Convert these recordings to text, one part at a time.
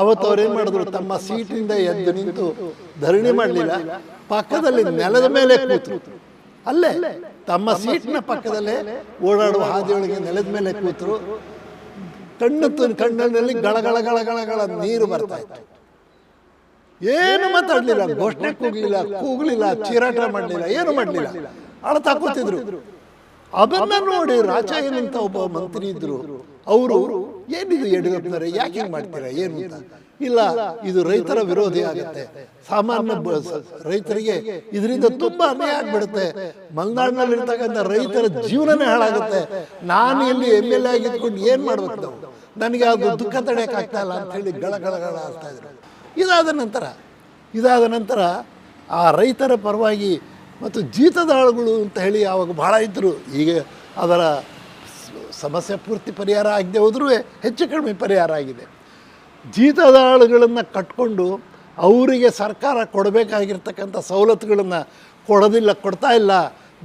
ಅವತ್ತು ಅವ್ರು ಏನು ಮಾಡಿದ್ರು? ತಮ್ಮ ಸೀಟಿಂದ ಎದ್ದು ನಿಂತು ಧರಣಿ ಮಾಡಲಿಲ್ಲ. ಪಕ್ಕದಲ್ಲಿ ನೆಲದ ಮೇಲೆ ಕೂತು ಅಲ್ಲೇ ತಮ್ಮ ಸೀಟ್ನ ಪಕ್ಕದಲ್ಲೇ ಓಡಾಡುವ ಹಾದಿಯೊಳಗೆ ನೆಲದ ಮೇಲೆ ಕೂತರು. ಕಣ್ಣು ಗಳ ಗಳ ಗಳಗಳ ಗಳಗಳ ನೀರು ಬರ್ತಾ ಇತ್ತು. ಏನು ಮಾತಾಡಲಿಲ್ಲ. ಘೋಷಣೆ ಕೂಗ್ಲಿಲ್ಲ ಕೂಗ್ಲಿಲ್ಲ. ಚೀರಾಟ ಮಾಡಲಿಲ್ಲ. ಏನು ಮಾಡಲಿಲ್ಲ? ಅಳತಾ ಕೂತಿದ್ರು. ಅದನ್ನ ನೋಡಿ ರಾಜ ಏನಂತ ಒಬ್ಬ ಮಂತ್ರಿ ಇದ್ರು. ಅವರು ಏನಿದು ಯಡಿಯೂರಪ್ಪನವರೇ? ಯಾಕೆ ಹಿಂಗೆ ಮಾಡ್ತೀರಾ? ಏನು ಅಂತ? ಇಲ್ಲ ಇದು ರೈತರ ವಿರೋಧಿ ಆಗುತ್ತೆ. ಸಾಮಾನ್ಯ ರೈತರಿಗೆ ಇದರಿಂದ ತುಂಬಾ ಅನ್ಯಾಯ ಆಗ್ಬಿಡುತ್ತೆ. ಮಲೆನಾಡಿನಲ್ಲಿ ಇರ್ತಕ್ಕಂಥ ರೈತರ ಜೀವನನೇ ಹಾಳಾಗುತ್ತೆ. ನಾನು ಇಲ್ಲಿ ಎಂ ಎಲ್ ಎ ಆಗಿದ್ಕೊಂಡು ಏನು ಮಾಡ್ಬೇಕು ನಾವು? ನನಗೆ ಅದು ದುಃಖ ತಡೆಯೋಕ್ಕಾಗ್ತಾ ಇಲ್ಲ ಅಂತ ಹೇಳಿ ಗಳ ಗಳ ಗಳ ಆಗ್ತಾ ಇದ್ರು. ಇದಾದ ನಂತರ ಇದಾದ ನಂತರ ಆ ರೈತರ ಪರವಾಗಿ ಮತ್ತು ಜೀತದಾಳುಗಳು ಅಂತ ಹೇಳಿ ಆವಾಗ ಭಾಳ ಇದ್ದರು ಈಗ ಅದರ ಸಮಸ್ಯೆ ಪೂರ್ತಿ ಪರಿಹಾರ ಆಗದೆ ಹೋದರೂ ಹೆಚ್ಚು ಕಡಿಮೆ ಪರಿಹಾರ ಆಗಿದೆ. ಜೀತದಾಳುಗಳನ್ನು ಕಟ್ಕೊಂಡು ಅವರಿಗೆ ಸರ್ಕಾರ ಕೊಡಬೇಕಾಗಿರ್ತಕ್ಕಂಥ ಸವಲತ್ತುಗಳನ್ನು ಕೊಡೋದಿಲ್ಲ, ಕೊಡ್ತಾ ಇಲ್ಲ,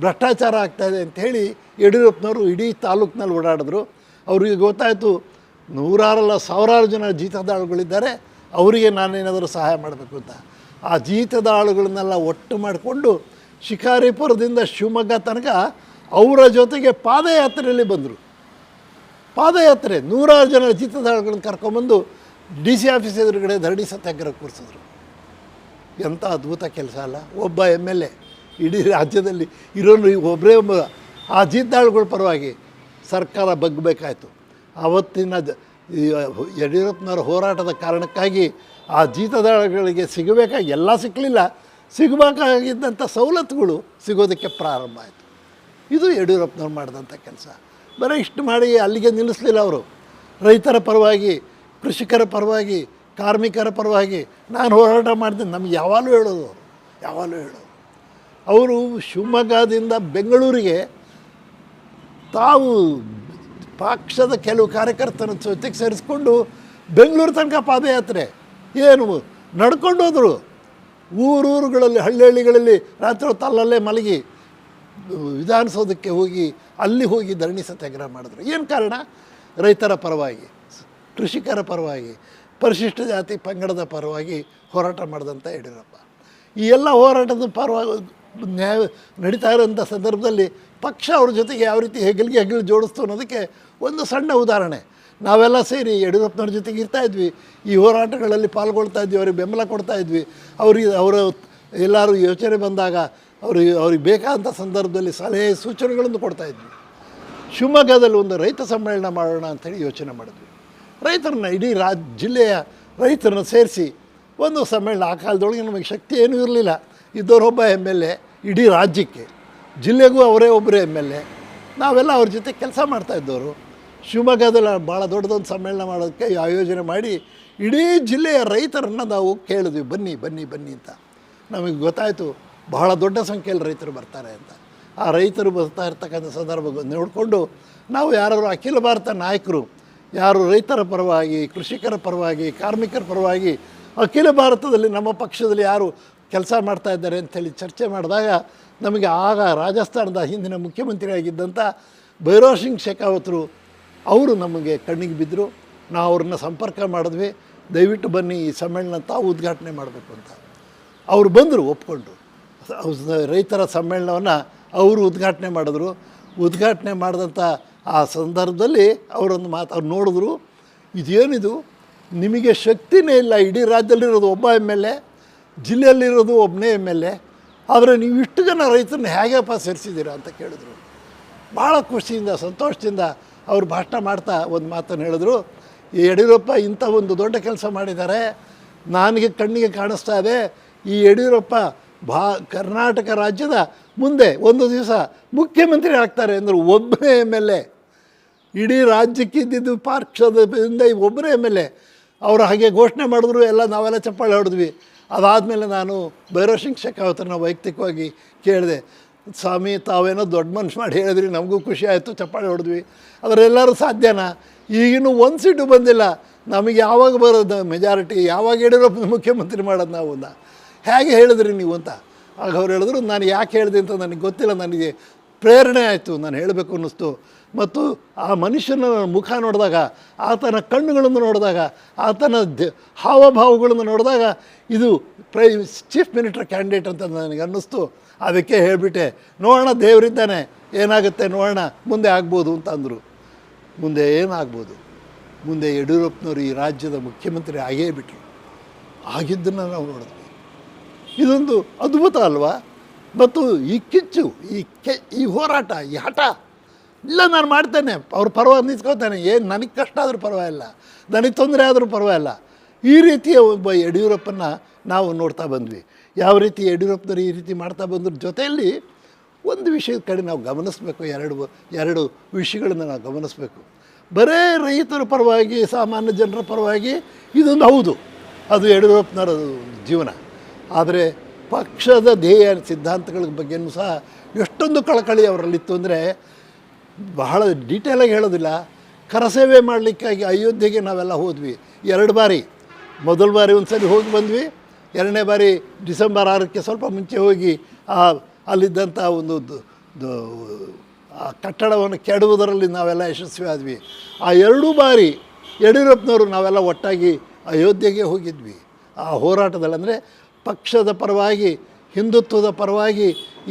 ಭ್ರಷ್ಟಾಚಾರ ಆಗ್ತಾಯಿದೆ ಅಂಥೇಳಿ ಯಡಿಯೂರಪ್ಪನವರು ಇಡೀ ತಾಲೂಕಿನಲ್ಲಿ ಓಡಾಡಿದ್ರು. ಅವರಿಗೆ ಗೊತ್ತಾಯಿತು ನೂರಾರಲ್ಲ ಸಾವಿರಾರು ಜನ ಜೀತದಾಳುಗಳಿದ್ದಾರೆ, ಅವರಿಗೆ ನಾನೇನಾದರೂ ಸಹಾಯ ಮಾಡಬೇಕು ಅಂತ. ಆ ಜೀತದಾಳುಗಳನ್ನೆಲ್ಲ ಒಟ್ಟು ಮಾಡಿಕೊಂಡು ಶಿಕಾರಿಪುರದಿಂದ ಶಿವಮೊಗ್ಗ ತನಕ ಅವರ ಜೊತೆಗೆ ಪಾದಯಾತ್ರೆಯಲ್ಲಿ ಬಂದರು. ಪಾದಯಾತ್ರೆ, ನೂರಾರು ಜನ ಚಿತ್ರತಾಣಗಳನ್ನು ಕರ್ಕೊಂಬಂದು ಡಿ ಸಿ ಆಫೀಸ್ ಎದುರುಗಡೆ ಧರಣಿ ಸತ್ಯಾಗ್ರಹ ಕೂರಿಸಿದ್ರು. ಎಂಥ ಅದ್ಭುತ ಕೆಲಸ ಅಲ್ಲ. ಒಬ್ಬ ಎಂ ಎಲ್ ಎ ಇಡೀ ರಾಜ್ಯದಲ್ಲಿ ಇರೋನು ಒಬ್ಬರೇ ಒಬ್ಬ. ಆ ಜೀತಾಳುಗಳ ಪರವಾಗಿ ಸರ್ಕಾರ ಬಗ್ಗಬೇಕಾಯ್ತು. ಆವತ್ತಿನ ಯಡಿಯೂರಪ್ಪನವರ ಹೋರಾಟದ ಕಾರಣಕ್ಕಾಗಿ ಆ ಜೀತದಾಳುಗಳಿಗೆ ಸಿಗಬೇಕಾಗಿ ಎಲ್ಲ ಸಿಕ್ಕಲಿಲ್ಲ. ಸಿಗಬೇಕಾಗಿದ್ದಂಥ ಸವಲತ್ತುಗಳು ಸಿಗೋದಕ್ಕೆ ಪ್ರಾರಂಭ ಆಯಿತು. ಇದು ಯಡಿಯೂರಪ್ಪನವ್ರು ಮಾಡಿದಂಥ ಕೆಲಸ. ಬರೀ ಇಷ್ಟು ಮಾಡಿ ಅಲ್ಲಿಗೆ ನಿಲ್ಲಿಸಲಿಲ್ಲ ಅವರು. ರೈತರ ಪರವಾಗಿ, ಕೃಷಿಕರ ಪರವಾಗಿ, ಕಾರ್ಮಿಕರ ಪರವಾಗಿ ನಾನು ಹೋರಾಟ ಮಾಡ್ತೀನಿ. ನಮ್ಗೆ ಯಾವಾಗಲೂ ಹೇಳೋದು ಅವರು. ಯಾವಾಗಲೂ ಹೇಳೋದು. ಅವರು ಶಿವಮೊಗ್ಗದಿಂದ ಬೆಂಗಳೂರಿಗೆ ತಾವು ಪಕ್ಷದ ಕೆಲವು ಕಾರ್ಯಕರ್ತರ ಜೊತೆಗೆ ಸೇರಿಸ್ಕೊಂಡು ಬೆಂಗಳೂರು ತನಕ ಪಾದಯಾತ್ರೆ. ಏನು ನಡ್ಕೊಂಡು ಹೋದರು. ಊರೂರುಗಳಲ್ಲಿ ಹಳ್ಳಿ ಹಳ್ಳಿಗಳಲ್ಲಿ ರಾತ್ರಿ ಹೊತ್ತು ಅಲ್ಲಲ್ಲೇ ಮಲಗಿ ವಿಧಾನಸೌಧಕ್ಕೆ ಹೋಗಿ ಅಲ್ಲಿ ಹೋಗಿ ಧರಣಿ ಸತ್ಯಾಗ್ರಹ ಮಾಡಿದ್ರು. ಏನು ಕಾರಣ? ರೈತರ ಪರವಾಗಿ, ಕೃಷಿಕರ ಪರವಾಗಿ, ಪರಿಶಿಷ್ಟ ಜಾತಿ ಪಂಗಡದ ಪರವಾಗಿ ಹೋರಾಟ ಮಾಡಿದಂಥ ಯಡಿಯೂರಪ್ಪ. ಈ ಎಲ್ಲ ಹೋರಾಟದ ಪರವಾಗಿ ನ್ಯಾಯ ನಡೀತಾ ಇರೋಂಥ ಸಂದರ್ಭದಲ್ಲಿ ಪಕ್ಷ ಅವ್ರ ಜೊತೆಗೆ ಯಾವ ರೀತಿ ಹೆಗಲಿಗೆ ಹೆಗಲು ಜೋಡಿಸ್ತು ಅನ್ನೋದಕ್ಕೆ ಒಂದು ಸಣ್ಣ ಉದಾಹರಣೆ. ನಾವೆಲ್ಲ ಸೇರಿ ಯಡಿಯೂರಪ್ಪನವ್ರ ಜೊತೆಗೆ ಇರ್ತಾ ಇದ್ವಿ. ಈ ಹೋರಾಟಗಳಲ್ಲಿ ಪಾಲ್ಗೊಳ್ತಾ ಇದ್ವಿ, ಅವ್ರಿಗೆ ಬೆಂಬಲ ಕೊಡ್ತಾ ಇದ್ವಿ. ಅವ್ರಿಗೆ, ಅವರು ಎಲ್ಲರೂ ಯೋಚನೆ ಬಂದಾಗ ಅವ್ರಿಗೆ ಅವ್ರಿಗೆ ಬೇಕಾದಂಥ ಸಂದರ್ಭದಲ್ಲಿ ಸಲಹೆ ಸೂಚನೆಗಳನ್ನು ಕೊಡ್ತಾ ಇದ್ವಿ. ಶಿವಮೊಗ್ಗದಲ್ಲಿ ಒಂದು ರೈತ ಸಮ್ಮೇಳನ ಮಾಡೋಣ ಅಂಥೇಳಿ ಯೋಚನೆ ಮಾಡಿದ್ವಿ. ರೈತರನ್ನ ಇಡೀ ರಾ, ಜಿಲ್ಲೆಯ ರೈತರನ್ನ ಸೇರಿಸಿ ಒಂದು ಸಮ್ಮೇಳನ, ಆ ಕಾಲದೊಳಗೆ ನಮಗೆ ಶಕ್ತಿ ಏನೂ ಇರಲಿಲ್ಲ. ಇದ್ದವರೊಬ್ಬ ಎಂ ಎಲ್ ಎ, ಇಡೀ ರಾಜ್ಯಕ್ಕೆ, ಜಿಲ್ಲೆಗೂ ಅವರೇ ಒಬ್ಬರೇ ಎಂ ಎಲ್ ಎ. ನಾವೆಲ್ಲ ಅವ್ರ ಜೊತೆ ಕೆಲಸ ಮಾಡ್ತಾಯಿದ್ದವರು ಶಿವಮೊಗ್ಗದಲ್ಲಿ ಭಾಳ ದೊಡ್ಡದೊಂದು ಸಮ್ಮೇಳನ ಮಾಡೋದಕ್ಕೆ ಆಯೋಜನೆ ಮಾಡಿ ಇಡೀ ಜಿಲ್ಲೆಯ ರೈತರನ್ನು ನಾವು ಕೇಳಿದ್ವಿ, ಬನ್ನಿ ಬನ್ನಿ ಬನ್ನಿ ಅಂತ. ನಮಗೆ ಗೊತ್ತಾಯಿತು ಬಹಳ ದೊಡ್ಡ ಸಂಖ್ಯೆಯಲ್ಲಿ ರೈತರು ಬರ್ತಾರೆ ಅಂತ. ಆ ರೈತರು ಬರ್ತಾ ಇರ್ತಕ್ಕಂಥ ಸಂದರ್ಭ ನೋಡಿಕೊಂಡು ನಾವು ಯಾರು ಅಖಿಲ ಭಾರತ ನಾಯಕರು, ಯಾರು ರೈತರ ಪರವಾಗಿ, ಕೃಷಿಕರ ಪರವಾಗಿ, ಕಾರ್ಮಿಕರ ಪರವಾಗಿ ಅಖಿಲ ಭಾರತದಲ್ಲಿ ನಮ್ಮ ಪಕ್ಷದಲ್ಲಿ ಯಾರು ಕೆಲಸ ಮಾಡ್ತಾ ಇದ್ದಾರೆ ಅಂಥೇಳಿ ಚರ್ಚೆ ಮಾಡಿದಾಗ ನಮಗೆ ಆಗ ರಾಜಸ್ಥಾನದ ಹಿಂದಿನ ಮುಖ್ಯಮಂತ್ರಿಯಾಗಿದ್ದಂಥ ಭೈರವ್ ಸಿಂಗ್ ಶೇಖಾವತ್ರು ಅವರು ನಮಗೆ ಕಣ್ಣಿಗೆ ಬಿದ್ದರು. ನಾವು ಅವ್ರನ್ನ ಸಂಪರ್ಕ ಮಾಡಿದ್ವಿ. ದಯವಿಟ್ಟು ಬನ್ನಿ ಈ ಸಮ್ಮೇಳನ ತಾವು ಉದ್ಘಾಟನೆ ಮಾಡಬೇಕು ಅಂತ. ಅವರು ಬಂದರು, ಒಪ್ಕೊಂಡು. ರೈತರ ಸಮ್ಮೇಳನವನ್ನು ಅವರು ಉದ್ಘಾಟನೆ ಮಾಡಿದ್ರು. ಉದ್ಘಾಟನೆ ಮಾಡಿದಂಥ ಆ ಸಂದರ್ಭದಲ್ಲಿ ಅವರೊಂದು ಮಾತು, ಅವ್ರು ನೋಡಿದ್ರು, ಇದೇನಿದು? ನಿಮಗೆ ಶಕ್ತಿನೇ ಇಲ್ಲ, ಇಡೀ ರಾಜ್ಯದಲ್ಲಿರೋದು ಒಬ್ಬ ಎಂ ಎಲ್ ಎ, ಜಿಲ್ಲೆಯಲ್ಲಿರೋದು ಒಬ್ಬನೇ ಎಂ ಎಲ್ ಎ, ಆದರೆ ನೀವು ಇಷ್ಟು ಜನ ರೈತರನ್ನ ಹೇಗಪ್ಪ ಸೇರಿಸಿದ್ದೀರಾ ಅಂತ ಕೇಳಿದ್ರು. ಭಾಳ ಖುಷಿಯಿಂದ, ಸಂತೋಷದಿಂದ ಅವರು ಭಾಷಣ ಮಾಡ್ತಾ ಒಂದು ಮಾತನ್ನು ಹೇಳಿದ್ರು. ಯಡಿಯೂರಪ್ಪ ಇಂಥ ಒಂದು ದೊಡ್ಡ ಕೆಲಸ ಮಾಡಿದ್ದಾರೆ. ನನಗೆ ಕಣ್ಣಿಗೆ ಕಾಣಿಸ್ತಾ ಇದೆ. ಈ ಯಡಿಯೂರಪ್ಪ ಭಾ ಕರ್ನಾಟಕ ರಾಜ್ಯದ ಮುಂದೆ ಒಂದು ದಿವಸ ಮುಖ್ಯಮಂತ್ರಿ ಆಗ್ತಾರೆ ಅಂದರು ಒಬ್ಬನೇ ಎಂ ಎಲ್ ಎ. ಇಡೀ ರಾಜ್ಯಕ್ಕೆ ಇದ್ದಿದ್ದು ಪಕ್ಷದಿಂದ ಒಬ್ಬರೇ ಎಂ ಎಲ್ ಎ. ಅವರು ಹಾಗೆ ಘೋಷಣೆ ಮಾಡಿದ್ರು, ಎಲ್ಲ ನಾವೆಲ್ಲ ಚಪ್ಪಾಳೆ ಹೊಡೆದ್ವಿ. ಅದಾದಮೇಲೆ ನಾನು ಭೈರವ್ ಸಿಂಗ್ ಶೆಖಾವತ್ರನ ವೈಯಕ್ತಿಕವಾಗಿ ಕೇಳಿದೆ, ಸ್ವಾಮಿ, ತಾವೇನೋ ದೊಡ್ಡ ಮನುಷ್ಯ ಮಾಡಿ ಹೇಳಿದ್ರಿ, ನಮಗೂ ಖುಷಿ ಆಯಿತು, ಚಪ್ಪಾಳೆ ಹೊಡೆದ್ವಿ. ಅದರೆಲ್ಲರೂ ಸಾಧ್ಯನಾ? ಈಗಿನ್ನೂ ಒಂದು ಸೀಟು ಬಂದಿಲ್ಲ. ನಮಗೆ ಯಾವಾಗ ಬರೋದು? ಮೆಜಾರಿಟಿ ಯಾವಾಗ ಯಡಿಯೂರಪ್ಪ ಮುಖ್ಯಮಂತ್ರಿ ಮಾಡೋದು ನಾವು? ಹೇಗೆ ಹೇಳಿದ್ರಿ ನೀವು ಅಂತ? ಆಗ ಅವ್ರು ಹೇಳಿದ್ರು, ನಾನು ಯಾಕೆ ಹೇಳಿದೆ ಅಂತ ನನಗೆ ಗೊತ್ತಿಲ್ಲ, ನನಗೆ ಪ್ರೇರಣೆ ಆಯಿತು, ನಾನು ಹೇಳಬೇಕು ಅನ್ನಿಸ್ತು. ಮತ್ತು ಆ ಮನುಷ್ಯನ ಮುಖ ನೋಡಿದಾಗ, ಆತನ ಕಣ್ಣುಗಳನ್ನು ನೋಡಿದಾಗ, ಆತನ ದ ಹಾವಭಾವಗಳನ್ನು ನೋಡಿದಾಗ, ಇದು ಪ್ರೈ ಚೀಫ್ ಮಿನಿಸ್ಟರ್ ಕ್ಯಾಂಡಿಡೇಟ್ ಅಂತ ನನಗೆ ಅನ್ನಿಸ್ತು. ಅದಕ್ಕೆ ಹೇಳಿಬಿಟ್ಟೆ, ನೋಡೋಣ, ದೇವರಿದ್ದಾನೆ. ಏನಾಗುತ್ತೆ ನೋಡೋಣ, ಮುಂದೆ ಆಗ್ಬೋದು ಅಂತ ಅಂದರು. ಮುಂದೆ ಏನಾಗ್ಬೋದು? ಮುಂದೆ ಯಡಿಯೂರಪ್ಪನವರು ಈ ರಾಜ್ಯದ ಮುಖ್ಯಮಂತ್ರಿ ಆಗೇ ಬಿಟ್ಟರು ಆಗಿದ್ದನ್ನು ನಾವು ನೋಡಿದ್ವಿ. ಇದೊಂದು ಅದ್ಭುತ ಅಲ್ವಾ? ಮತ್ತು ಈ ಕಿಚ್ಚು, ಈ ಕೆ, ಈ ಹೋರಾಟ, ಈ ಹಠ ಇಲ್ಲ ನಾನು ಮಾಡ್ತೇನೆ. ಅವ್ರ ಪರವಾಗಿ ನಿಂತ್ಕೋತಾನೆ ಏನು, ನನಗೆ ಕಷ್ಟ ಆದರೂ ಪರವಾಗಿಲ್ಲ. ನನಗೆ ತೊಂದರೆ ಆದರೂ ಪರವಾಗಿಲ್ಲ. ಈ ರೀತಿಯ ಒಬ್ಬ ಯಡಿಯೂರಪ್ಪನ ನಾವು ನೋಡ್ತಾ ಬಂದ್ವಿ. ಯಾವ ರೀತಿ ಯಡಿಯೂರಪ್ಪನವರು ಈ ರೀತಿ ಮಾಡ್ತಾ ಬಂದ್ರ ಜೊತೆಯಲ್ಲಿ ಒಂದು ವಿಷಯದ ಕಡೆ ನಾವು ಗಮನಿಸಬೇಕು. ಎರಡು ಎರಡು ವಿಷಯಗಳನ್ನು ನಾವು ಗಮನಿಸಬೇಕು. ಬರೇ ರೈತರ ಪರವಾಗಿ, ಸಾಮಾನ್ಯ ಜನರ ಪರವಾಗಿ ಇದೊಂದು ಹೌದು. ಅದು ಯಡಿಯೂರಪ್ಪನವರ ಜೀವನ. ಆದರೆ ಪಕ್ಷದ ಧ್ಯೇಯ ಸಿದ್ಧಾಂತಗಳ ಬಗ್ಗೆನೂ ಸಹ ಎಷ್ಟೊಂದು ಕಳಕಳಿ ಅವರಲ್ಲಿತ್ತು ಅಂದರೆ ಬಹಳ ಡೀಟೇಲಾಗಿ ಹೇಳೋದಿಲ್ಲ. ಕರಸೇವೆ ಮಾಡಲಿಕ್ಕಾಗಿ ಅಯೋಧ್ಯೆಗೆ ನಾವೆಲ್ಲ ಹೋದ್ವಿ. ಎರಡು ಬಾರಿ. ಮೊದಲ ಬಾರಿ ಒಂದು ಸರಿ ಹೋಗಿ ಬಂದ್ವಿ. ಎರಡನೇ ಬಾರಿ ಡಿಸೆಂಬರ್ ಆರಕ್ಕೆ ಸ್ವಲ್ಪ ಮುಂಚೆ ಹೋಗಿ ಆ ಅಲ್ಲಿದ್ದಂಥ ಒಂದು ಆ ಕಟ್ಟಡವನ್ನು ಕೆಡುವುದರಲ್ಲಿ ನಾವೆಲ್ಲ ಯಶಸ್ವಿ ಆದ್ವಿ. ಆ ಎರಡೂ ಬಾರಿ ಯಡಿಯೂರಪ್ಪನವರು ನಾವೆಲ್ಲ ಒಟ್ಟಾಗಿ ಅಯೋಧ್ಯೆಗೆ ಹೋಗಿದ್ವಿ. ಆ ಹೋರಾಟದಲ್ಲಿ ಅಂದರೆ ಪಕ್ಷದ ಪರವಾಗಿ, ಹಿಂದುತ್ವದ ಪರವಾಗಿ,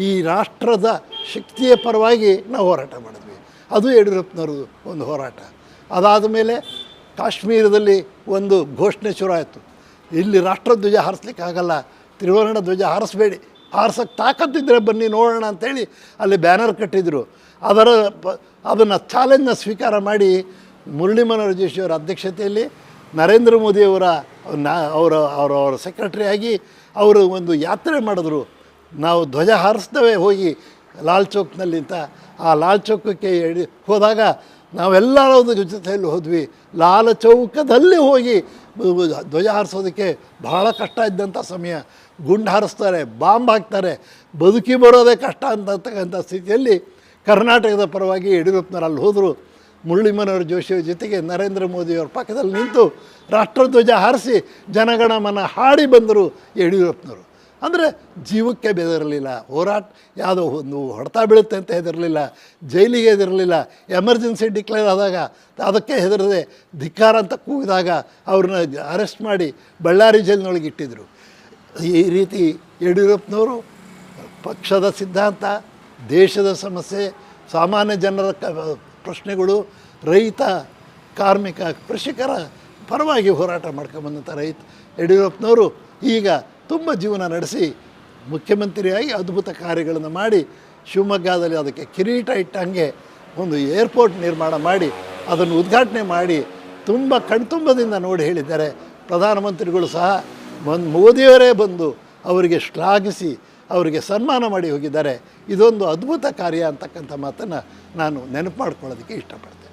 ಈ ರಾಷ್ಟ್ರದ ಶಕ್ತಿಯ ಪರವಾಗಿ ನಾವು ಹೋರಾಟ ಮಾಡಿದ್ವಿ. ಅದು ಯಡಿಯೂರಪ್ಪನವ್ರದ್ದು ಒಂದು ಹೋರಾಟ. ಅದಾದ ಮೇಲೆ ಕಾಶ್ಮೀರದಲ್ಲಿ ಒಂದು ಘೋಷಣೆ ಶುರು ಆಯಿತು. ಇಲ್ಲಿ ರಾಷ್ಟ್ರಧ್ವಜ ಹಾರಿಸ್ಲಿಕ್ಕೆ ಆಗಲ್ಲ. ತ್ರಿವರ್ಣ ಧ್ವಜ ಹಾರಿಸ್ಬೇಡಿ. ಹಾರಿಸೋಕ್ಕೆ ತಾಕತ್ತಿದ್ದರೆ ಬನ್ನಿ, ನೋಡೋಣ ಅಂತೇಳಿ ಅಲ್ಲಿ ಬ್ಯಾನರ್ ಕಟ್ಟಿದ್ರು. ಅದರ ಪ, ಅದನ್ನು ಚಾಲೆಂಜ್ನ ಸ್ವೀಕಾರ ಮಾಡಿ ಮುರಳಿ ಮನೋಹರ್ ಜೋಶಿಯವರ ಅಧ್ಯಕ್ಷತೆಯಲ್ಲಿ ನರೇಂದ್ರ ಮೋದಿಯವರ ನಾ, ಅವರ ಅವರ ಅವರ ಸೆಕ್ರೆಟರಿಯಾಗಿ ಅವರು ಒಂದು ಯಾತ್ರೆ ಮಾಡಿದ್ರು. ನಾವು ಧ್ವಜ ಹಾರಿಸ್ತೇವೆ ಹೋಗಿ ಲಾಲ್ ಚೌಕ್ನಲ್ಲಿ ಅಂತ. ಆ ಲಾಲ್ ಚೌಕಕ್ಕೆ ಎಡಿ ಹೋದಾಗ ನಾವೆಲ್ಲರೂ ಜೊತೆಯಲ್ಲಿ ಹೋದ್ವಿ. ಲಾಲ್ ಚೌಕದಲ್ಲಿ ಹೋಗಿ ಧ್ವಜ ಹಾರಿಸೋದಕ್ಕೆ ಬಹಳ ಕಷ್ಟ ಇದ್ದಂಥ ಸಮಯ. ಗುಂಡು ಹಾರಿಸ್ತಾರೆ, ಬಾಂಬ್ ಹಾಕ್ತಾರೆ, ಬದುಕಿ ಬರೋದೇ ಕಷ್ಟ ಅಂತಕ್ಕಂಥ ಸ್ಥಿತಿಯಲ್ಲಿ ಕರ್ನಾಟಕದ ಪರವಾಗಿ ಯಡಿಯೂರಪ್ಪನವ್ರು ಅಲ್ಲಿ ಹೋದರು. ಮುರಳಿ ಮನೋಹರ್ ಜೊತೆಗೆ ನರೇಂದ್ರ ಮೋದಿಯವರ ಪಕ್ಕದಲ್ಲಿ ನಿಂತು ರಾಷ್ಟ್ರಧ್ವಜ ಹಾರಿಸಿ ಜನಗಣಮನ ಹಾಡಿ ಬಂದರು ಯಡಿಯೂರಪ್ಪನವರು. ಅಂದರೆ ಜೀವಕ್ಕೆ ಬೆದರಲಿಲ್ಲ, ಹೋರಾಟ ಯಾವುದೋ ಒಂದು ಹೊಡೆತ ಬೀಳುತ್ತೆ ಅಂತ ಹೆದರಲಿಲ್ಲ, ಜೈಲಿಗೆ ಹೆದರಲಿಲ್ಲ, ಎಮರ್ಜೆನ್ಸಿ ಡಿಕ್ಲೇರ್ ಆದಾಗ ಅದಕ್ಕೆ ಹೆದರದೆ ಧಿಕ್ಕಾರ ಅಂತ ಕೂಗಿದಾಗ ಅವ್ರನ್ನ ಅರೆಸ್ಟ್ ಮಾಡಿ ಬಳ್ಳಾರಿ ಜೈಲಿನೊಳಗೆ ಇಟ್ಟಿದ್ದರು ಈ ರೀತಿ ಯಡಿಯೂರಪ್ಪನವರು ಪಕ್ಷದ ಸಿದ್ಧಾಂತ, ದೇಶದ ಸಮಸ್ಯೆ, ಸಾಮಾನ್ಯ ಜನರ ಪ್ರಶ್ನೆಗಳು ರೈತ, ಕಾರ್ಮಿಕ, ಕೃಷಿಕರ ಪರವಾಗಿ ಹೋರಾಟ ಮಾಡ್ಕೊಂಬಂದಂಥ ರೈತ ಯಡಿಯೂರಪ್ಪನವರು ಈಗ ತುಂಬ ಜೀವನ ನಡೆಸಿ ಮುಖ್ಯಮಂತ್ರಿಯಾಗಿ ಅದ್ಭುತ ಕಾರ್ಯಗಳನ್ನು ಮಾಡಿ ಶಿವಮೊಗ್ಗದಲ್ಲಿ ಅದಕ್ಕೆ ಕಿರೀಟ ಇಟ್ಟಂಗೆ ಒಂದು ಏರ್ಪೋರ್ಟ್ ನಿರ್ಮಾಣ ಮಾಡಿ ಅದನ್ನು ಉದ್ಘಾಟನೆ ಮಾಡಿ ತುಂಬ ಕಣ್ತುಂಬದಿಂದ ನೋಡಿ ಹೇಳಿದ್ದಾರೆ. ಪ್ರಧಾನಮಂತ್ರಿಗಳು ಸಹ ಬಂದು ಮೋದಿಯವರೇ ಬಂದು ಅವರಿಗೆ ಶ್ಲಾಘಿಸಿ ಅವರಿಗೆ ಸನ್ಮಾನ ಮಾಡಿ ಹೋಗಿದ್ದಾರೆ. ಇದೊಂದು ಅದ್ಭುತ ಕಾರ್ಯ ಅಂತಕ್ಕಂಥ ಮಾತನ್ನು ನಾನು ನೆನಪು ಮಾಡ್ಕೊಳ್ಳೋದಕ್ಕೆ ಇಷ್ಟಪಡ್ತೀನಿ.